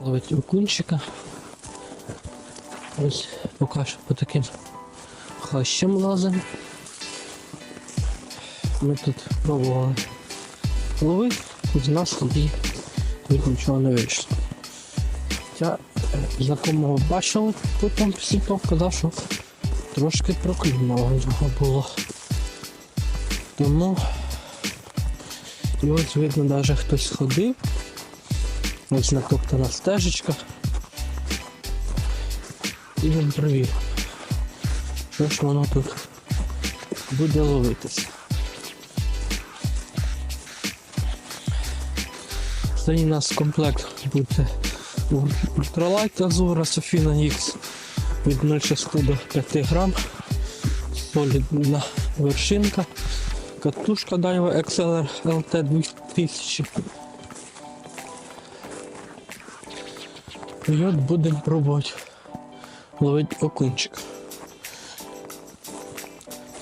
ловить окунчика. Ось поки що по таким хащам лазимо. Ми тут пробували ловити, хоч з нас тоді тут нічого не вийшло. Хоча е, знакомого бачили, потім після того казав, що трошки проклюнуло в нього було. Тому і ось видно, навіть хтось ходив. Ось натоптана стежечка. І він провів. Що ж воно тут буде ловитися. Сьогодні у нас комплект буде ультралайт Азура Софіна X від 0,6 до 5 грам. Солідна вершинка. Катушка Daiwa XLR LT 2000. І от будемо пробувати ловити окунчик.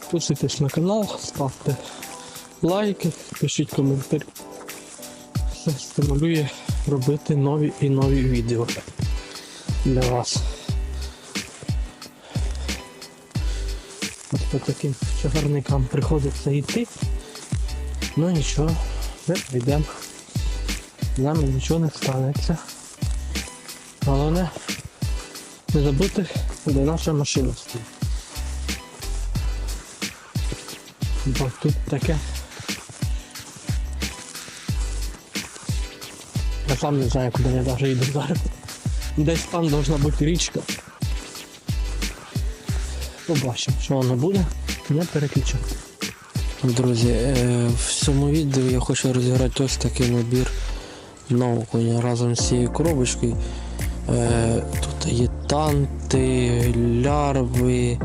Підписуйтесь на канал, ставте лайки, пишіть коментарі. Це стимулює робити нові і нові відео для вас. От по таким чагарникам приходиться йти. Ну нічого, ми прийдемо. З нами нічого не станеться. Головне не забути, де наша машина стоїть. Бо тут таке. Я сам не знаю, куди я навіть йду зараз. Десь там должна бути річка. Побачимо, що воно буде. Не переключу. Друзі, е, в цьому відео я хочу розіграти ось такий набір на окуня разом з цією коробочкою. Е, Тут є танти, лярви,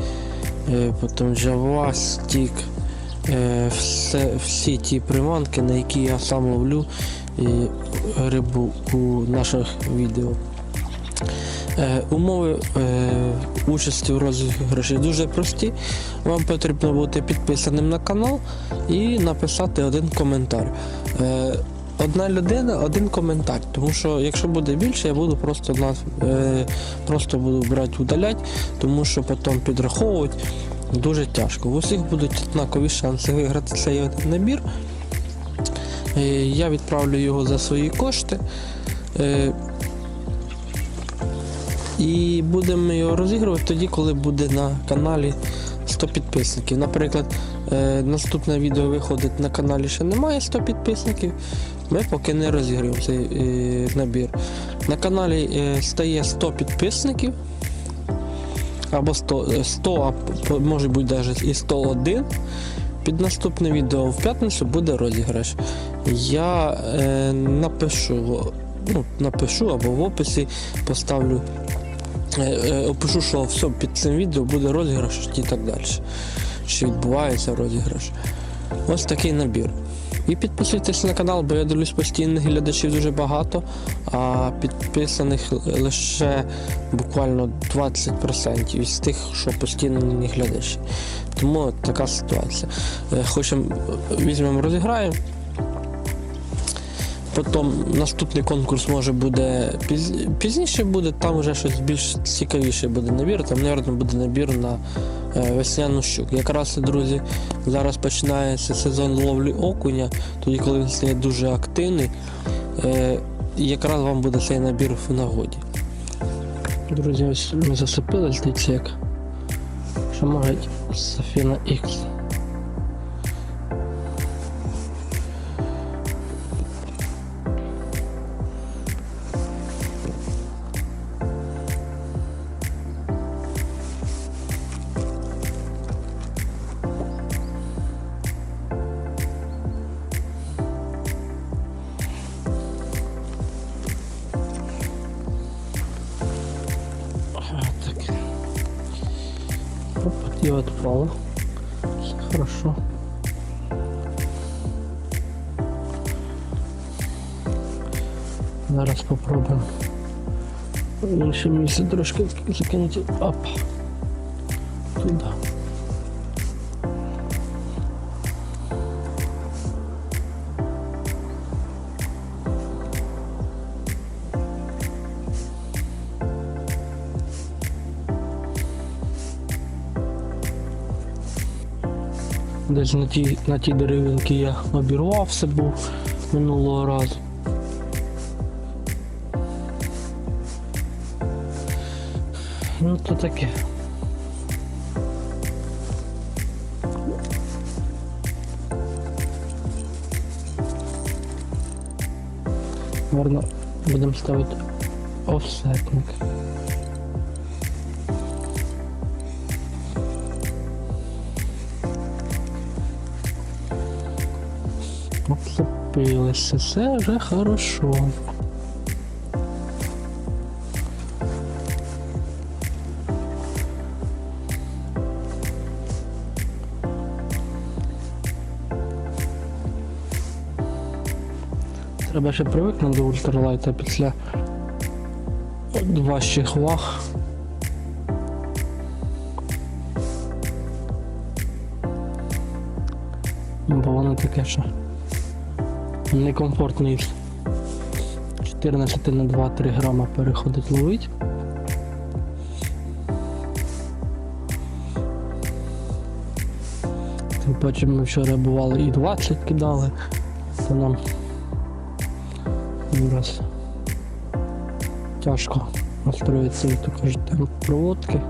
е, потім джавастік, е, все, всі ті приманки, на які я сам ловлю рибу у наших відео. Умови участі в розіграші дуже прості. Вам потрібно бути підписаним на канал і написати один коментар. Одна людина, один коментар. Тому що якщо буде більше, я буду просто е, просто буду брати удалять, тому що потім підраховувати дуже тяжко. В усіх будуть однакові шанси виграти цей набір. Е, я відправлю його за свої кошти. Е, і будемо його розігрувати тоді, коли буде на каналі 100 підписників. Наприклад, е, наступне відео виходить на каналі ще немає 100 підписників. Ми поки не розіграємо цей е, набір. На каналі е, стає 100 підписників. Або 100, е, 100 а може бути навіть і 101. Під наступне відео в п'ятницю буде розіграш. Я е, напишу, ну, напишу або в описі поставлю Е, е, опишу, що все під цим відео буде розіграш і так далі. Що відбувається розіграш. Ось такий набір. І підписуйтесь на канал, бо я дивлюсь постійних глядачів дуже багато, а підписаних лише буквально 20% із тих, що постійні глядачі. Тому така ситуація. Е, Хочемо, візьмемо, розіграємо. Потім наступний конкурс може буде піз... пізніше буде, там вже щось більш цікавіше буде набір. Там, мабуть, буде набір на е, весняну щуку. Якраз, друзі, зараз починається сезон ловлі окуня, тоді, коли він стає дуже активний. Е, якраз вам буде цей набір в нагоді. Друзі, ось ми засипили здається, як що мають Софіна X. Ну, Лише місце трошки закинути ап туди. Десь на тій на тій деревинці я обірвався був минулого разу. Ну то таке. Гарно будемо ставити офсетник. Обцепилися, все вже хорошо. Треба ще привикнути до ультралайта після важчих ваг. Бо воно таке, що некомфортно із 14 на 2-3 грама переходить ловить. Тим паче ми вчора бували і 20 кидали, то нам раз тяжко настроїтися, як то кажуть, темп проводки.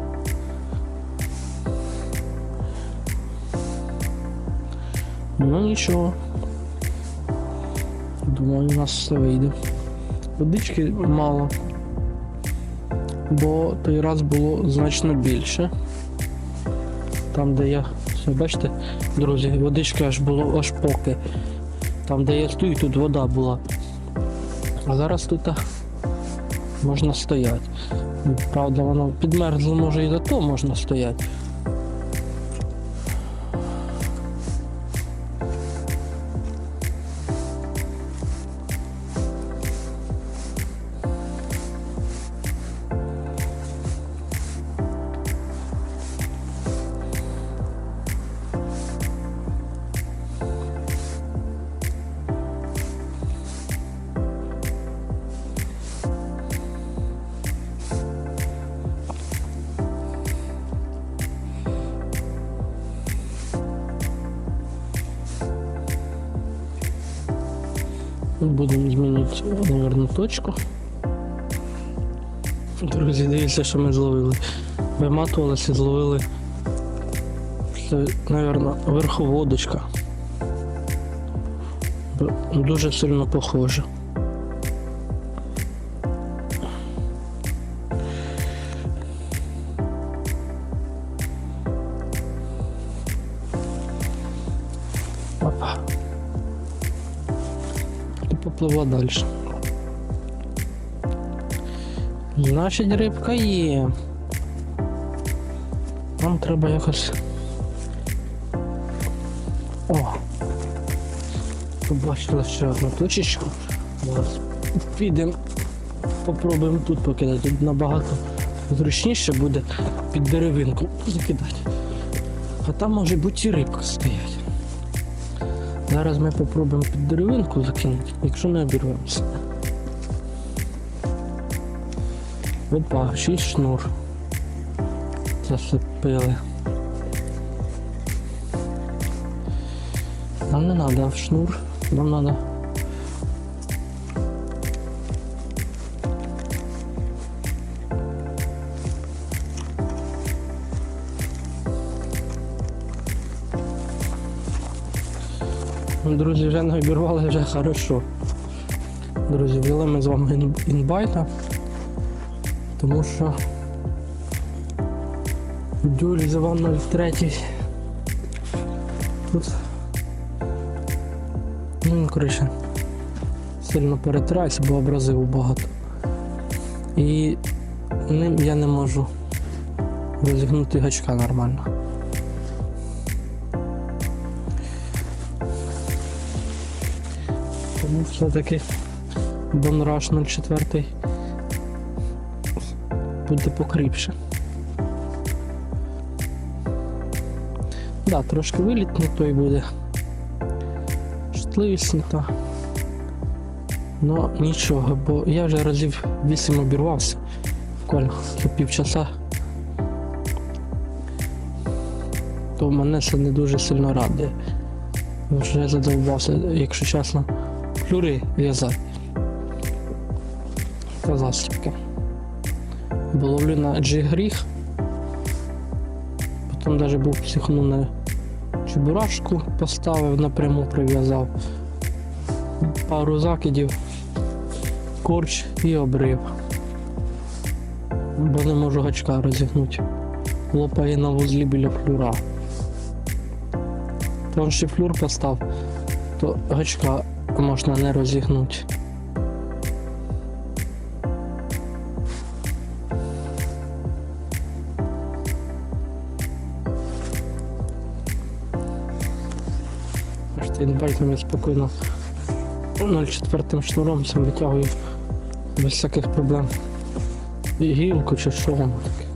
Ну нічого. Думаю, у нас все вийде. Водички мало. Бо той раз було значно більше. Там, де я. Все, бачите, друзі, водички аж було аж поки. Там, де я стою, тут вода була. А зараз тут можна стояти. Правда, воно підмерзло, може і зато можна стояти. Будемо змінити, наверное, точку. Друзі, дивіться, що ми зловили. Виматувалися, зловили. Це, мабуть, верховодочка. Дуже сильно похоже. Далі. Значить, рибка є. Нам треба якось. О! Побачила ще одну точечку. Зараз підемо, попробуємо тут покидати. Тут набагато зручніше буде під деревинку закидати. А там може бути і рибка стоять. Зараз ми попробуємо під деревинку закинути, якщо не обірвемося. Опа, шість шнур. Засипили. Нам не треба в шнур, нам треба. Друзі, вже не обірвали, вже хорошо. Друзі, взяли ми з вами інбайта, тому що дюль за вам 03 тут ну він коротше сильно перетирається, бо абразиву багато. І ним я не можу розігнути гачка нормально. Тому все-таки Бонраш 04 буде покріпше. Да, трошки виліт не той буде. Шутливість не та. Ну нічого, бо я вже разів 8 обірвався. Буквально за півчаса. то мене це не дуже сильно радує. Вже задовбався, якщо чесно, флюри в'язати. Та засібки. Бо ловлю на джигріх. Потім навіть був психнув на чебурашку, поставив, напряму прив'язав. Пару закидів, корч і обрив. Бо не можу гачка розігнути. Лопає на вузлі біля флюра. Там ще флюр постав, то гачка можна не розігнути. Штейнбайтом я спокійно 0,4 шнуром цим витягую без всяких проблем. І гілку чи що воно таке.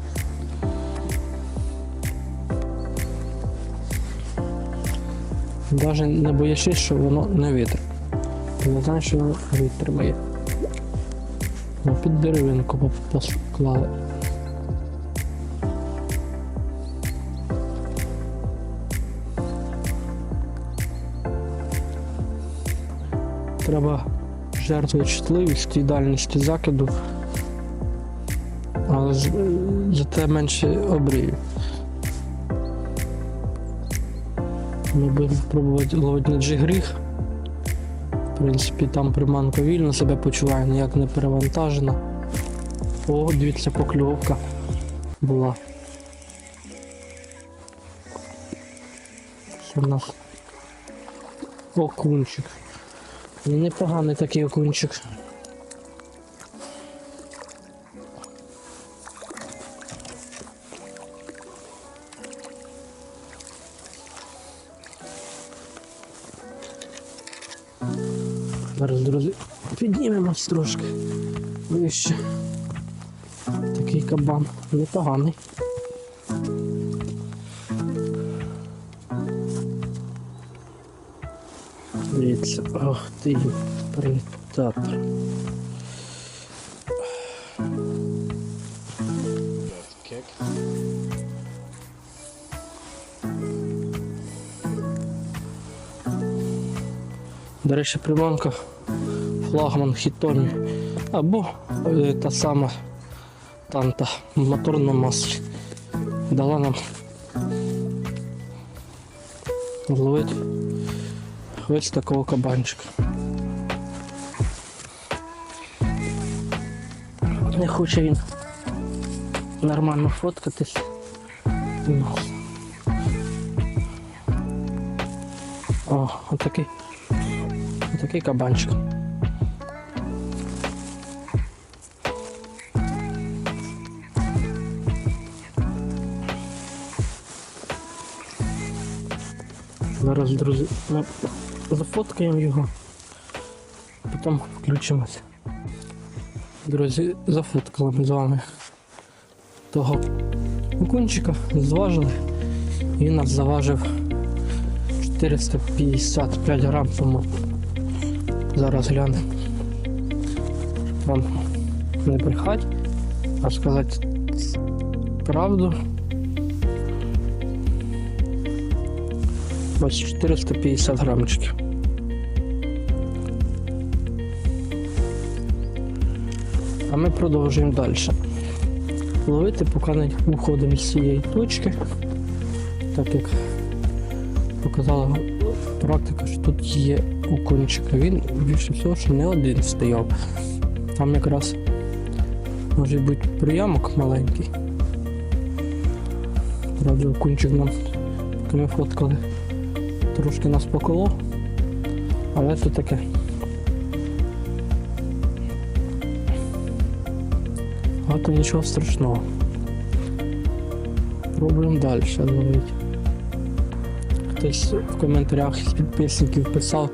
Навіть не боячись, що воно не витримає. Я знаю, що воно витримає. Ну, під деревинку поклали. Треба жертвувати чутливістю і дальністю закиду, але зате менше обрію. Ми будемо пробувати ловити на джигріх. В принципі, там приманка вільно себе почуває, ніяк не перевантажена. О, дивіться, покльовка була. Що в нас окунчик. Ну, Непоганий такий окунчик. Піднімемось трошки вище. Такий кабан непоганий. Дивіться, ох ти, притатор. До речі, приманка флагман Хітоні. Або е, та сама танта моторна маслі. Дала нам зловити ось такого кабанчика. Не хоче він нормально фоткатись. Ну. О, отакий. Отакий кабанчик. Зараз, друзі, ми зафоткаємо його, потім включимося. Друзі, зафоткали ми з вами того окунчика, зважили. Він нас заважив 455 грам, тому зараз глянемо. Вам не брехать, а сказати правду. Ось 450 грамчиків. А ми продовжуємо далі. Ловити, поки не виходимо з цієї точки, так як показала практика, що тут є окунчик. Він більше всього, що не один стояв. Там якраз може бути приямок маленький. Правда, окунчик нам, ми фоткали, трошки нас поколо, але це таке. А то нічого страшного. Пробуємо далі ловити. Хтось в коментарях з підписників писав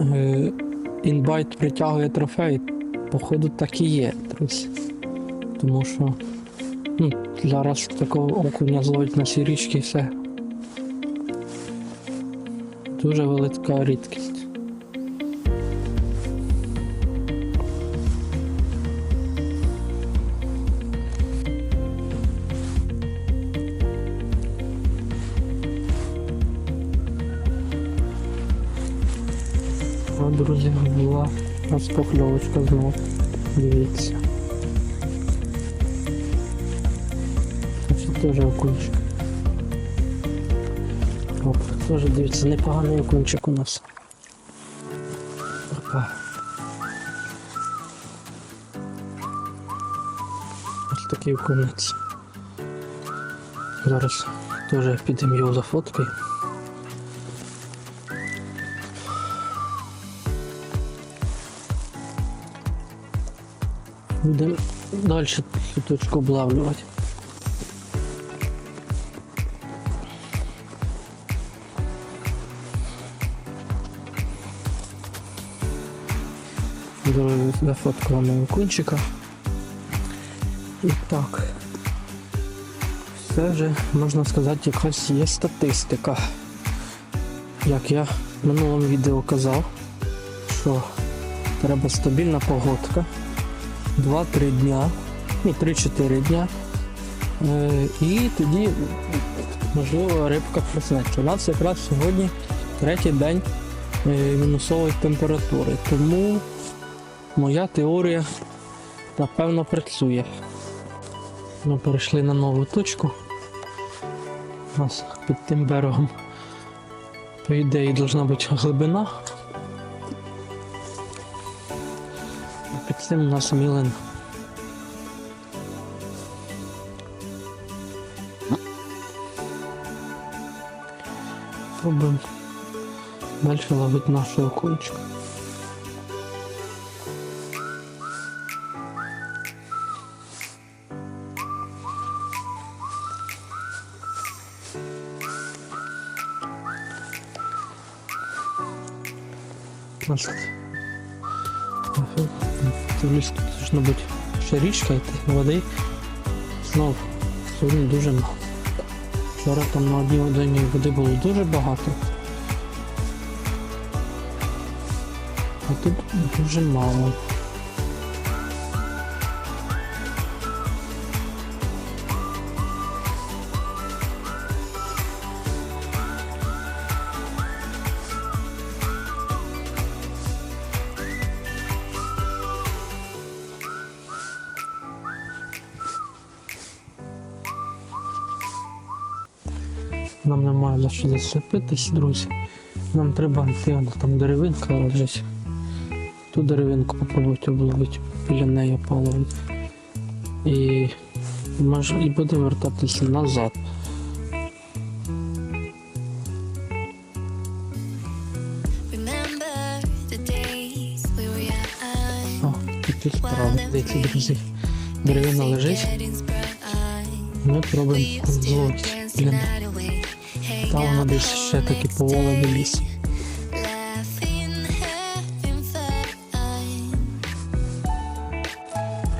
е, інбайт притягує трофей. Походу так і є. Тому що ну, зараз такого окуня зловить на цій річці і все дуже велика рідкість. О, друзі, була нас знову. Дивіться. Це теж окунчик. Теж дивіться, непоганий окунчик у нас. Опа. Ось такий окунець. Зараз теж підемо його за фоткою. Будемо далі цю точку облавлювати. Зафоткала мого кунчика. І так. Це вже, можна сказати, якась є статистика. Як я в минулому відео казав, що треба стабільна погодка. 2-3 дня, ну 3-4 дня. Е, і тоді, можливо, рибка проснеться. У нас якраз сьогодні третій день е, мінусової температури. Тому моя теорія напевно працює. Ми перейшли на нову точку. У нас під тим берегом, по ідеї, должна бути глибина. А під цим у нас мілин. Пробуємо далі ловити нашого кончика. Ліс тут должно бути ще річка йти, води. Знов сьогодні дуже мало. Вчора там на одній годині води було дуже багато. А тут дуже мало. Нам немає за що зацепитись, друзі. Нам треба йти, вона там деревинка лежить. Ту деревинку попробуйте обловити, біля неї половити. І, може, і будемо вертатися назад. О, тут справа, дивіться, друзі. Деревина лежить, ми пробуємо зловити. Вона десь ще таки повола до лісу.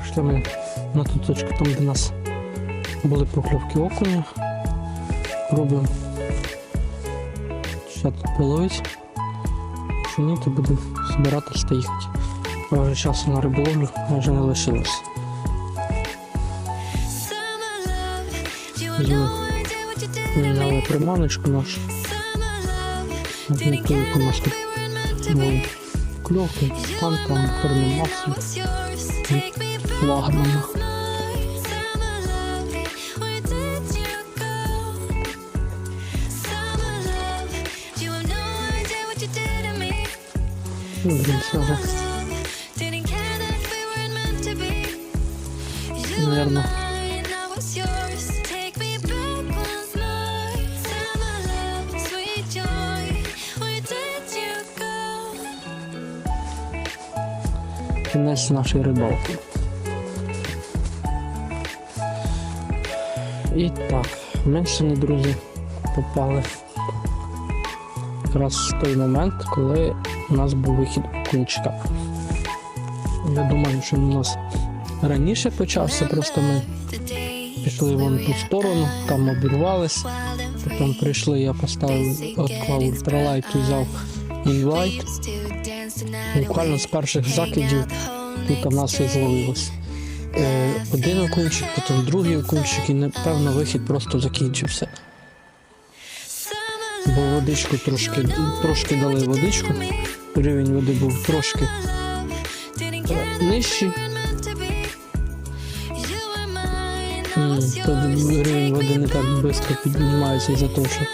Прийшли ми на ту точку, там де нас були покльовки окуня. Пробуємо ще тут половити. Якщо ні, то будемо збиратись та їхати. А вже часу на риболовлю майже не лишилось. Міняли приманочку нашу. Можна тільки у нас тут були кльовки, там там моторне масло, флагмана. Ну, блін, це вже, кінець нашої рибалки. І так, сьогодні, друзі, попали якраз в той момент, коли у нас був вихід окунчика. Я думаю, що він у нас раніше почався, просто ми пішли вон ту сторону, там обірвались, потім прийшли, я поставив, відклав ультралайт і взяв інвайт. Буквально з перших закидів тут у нас і зловилось. Е, один окунчик, потім другий окунчик, і напевно вихід просто закінчився. Бо водичку трошки, трошки дали водичку, рівень води був трошки е, нижчий. Тут рівень води не так швидко піднімається із-за того, що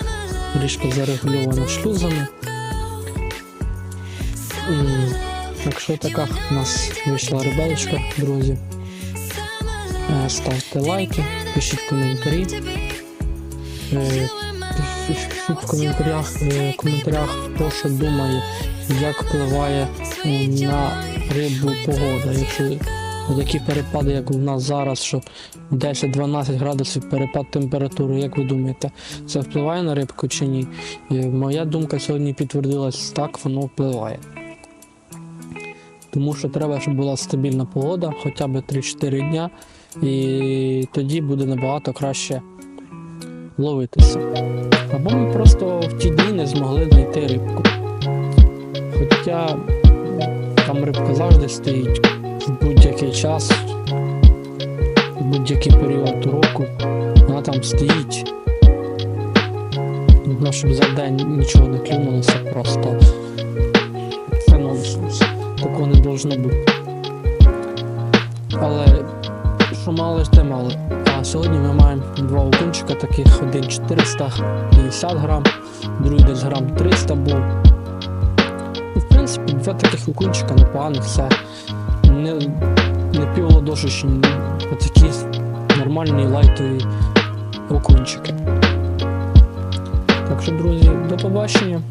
річка зарегульована шлюзами. М, Так що така в нас вийшла рибалочка, друзі. Е, Ставте лайки, пишіть коментарі. Е, Пишіть в коментарях, е, коментарях, хто що думає, як впливає на рибу погода. Якщо такі перепади, як у нас зараз, що 10-12 градусів перепад температури, як ви думаєте, це впливає на рибку чи ні? Моя думка сьогодні підтвердилась так, воно впливає. Тому що треба, щоб була стабільна погода, хоча б 3-4 дня, і тоді буде набагато краще ловитися. Або ми просто в ті дні не змогли знайти рибку. Хоча там рибка завжди стоїть в будь-який час, в будь-який період року. Вона там стоїть. Ну, щоб за день нічого не клюнулося просто. Такого не должно бути. Але що мало те мало. А сьогодні ми маємо два окунчика таких, один 450 грам, другий десь грам 300 був. Ну, в принципі, два таких окунчика непоганих, все. Не, не півладошечні, такі нормальні лайтові окунчики. Так що, друзі, до побачення.